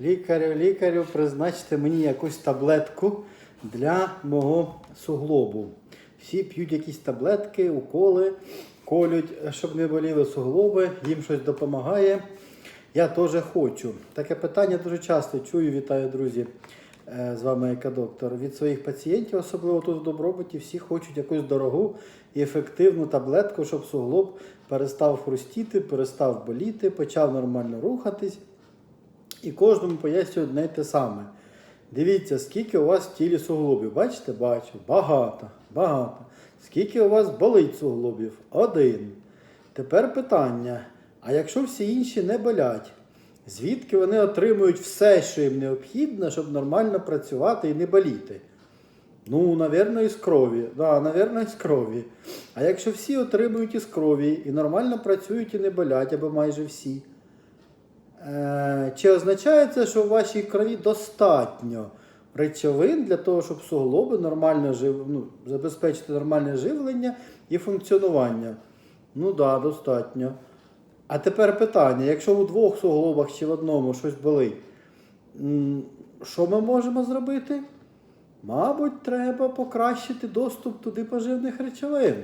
Лікарю, лікарю, призначте мені якусь таблетку для мого суглобу. Всі п'ють якісь таблетки, уколи, колють, щоб не боліли суглоби, їм щось допомагає. Я теж хочу. Таке питання дуже часто чую, вітаю, друзі. Е, З вами Ека Доктор. Від своїх пацієнтів, особливо тут в Добробуті, всі хочуть якусь дорогу і ефективну таблетку, щоб суглоб перестав хрустіти, перестав боліти, почав нормально рухатись. І кожному пояснюю одне й те саме. Дивіться, скільки у вас в тілі суглобів. Бачите, бачу, багато, багато. Скільки у вас болить суглобів? Один. Тепер питання: а якщо всі інші не болять, звідки вони отримують все, що їм необхідно, щоб нормально працювати і не боліти? Ну, навірно, із крові. Да, навірно, із крові. А якщо всі отримують із крові і нормально працюють і не болять, або майже всі, Е, Чи означає це, що в вашій крові достатньо речовин для того, щоб суглоби нормально жив... ну, забезпечити нормальне живлення і функціонування? Ну так, да, достатньо. А тепер питання: якщо у двох суглобах чи в одному щось болить, що ми можемо зробити? Мабуть, треба покращити доступ туди поживних речовин.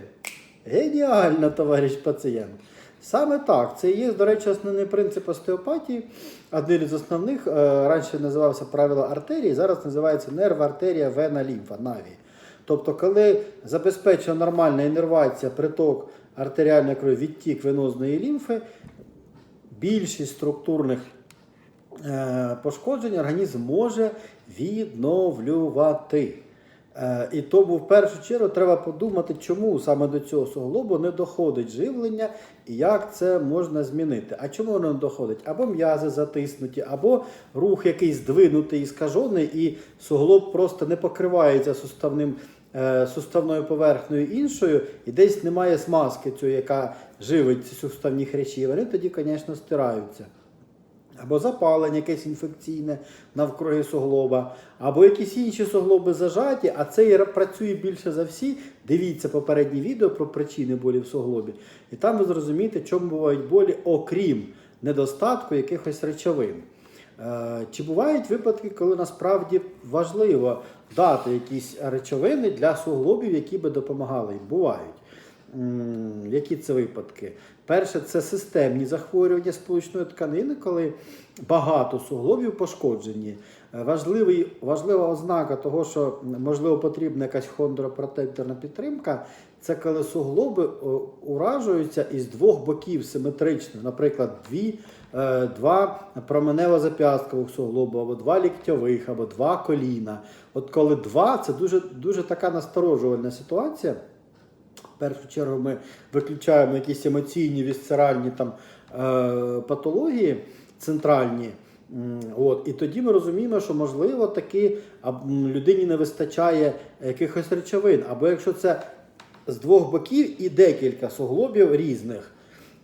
Геніально, товариш пацієнт. Саме так, це є, до речі, основний принцип остеопатії. Один з основних е, раніше називався правило артерії, зараз називається нерв, артерія, вена, лімфа, наві. Тобто, коли забезпечена нормальна інервація, приток артеріальної крові, відтік венозної лімфи, більшість структурних е, пошкоджень організм може відновлювати. Е, І тому в першу чергу треба подумати, чому саме до цього суглобу не доходить живлення і як це можна змінити. А чому воно не доходить? Або м'язи затиснуті, або рух якийсь здвинутий і скажений, і суглоб просто не покривається суставним, е, суставною поверхнею іншою, і десь немає смазки, цієї, яка живить ці суставні хрящі. Вони тоді, звісно, стираються. Або запалення якесь інфекційне навкруги суглоба, або якісь інші суглоби зажаті, а це працює більше за всі. Дивіться попереднє відео про причини болі в суглобі. І там ви зрозумієте, чому бувають болі, окрім недостатку якихось речовин. Е, Чи бувають випадки, коли насправді важливо дати якісь речовини для суглобів, які би допомагали їм? Бувають. Які це випадки? Перше, це системні захворювання сполучної тканини, коли багато суглобів пошкоджені. Е, Важливий, важлива ознака того, що можливо потрібна якась хондропротекторна підтримка, це коли суглоби уражуються із двох боків симетрично, наприклад, дві, е, два променево-зап'ясткових суглоби, або два ліктьових, або два коліна. От коли два, це дуже, дуже така насторожувальна ситуація. В першу чергу ми виключаємо якісь емоційні, вісцеральні там, е, патології центральні. От, і тоді ми розуміємо, що можливо таки людині не вистачає якихось речовин. Або якщо це з двох боків і декілька суглобів різних,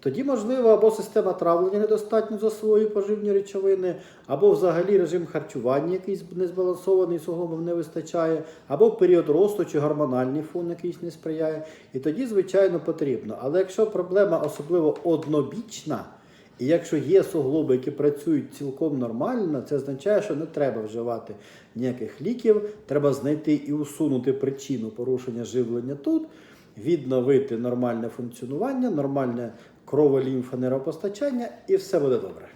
тоді можливо або система травлення недостатньо засвоює поживні речовини, або взагалі режим харчування якийсь незбалансований, суглобам не вистачає, або період росту чи гормональний фон якийсь не сприяє. І тоді, звичайно, потрібно. Але якщо проблема особливо однобічна, і якщо є суглоби, які працюють цілком нормально, це означає, що не треба вживати ніяких ліків, треба знайти і усунути причину порушення живлення тут, відновити нормальне функціонування, нормальне крово-лімфа нейропостачання, і все буде добре.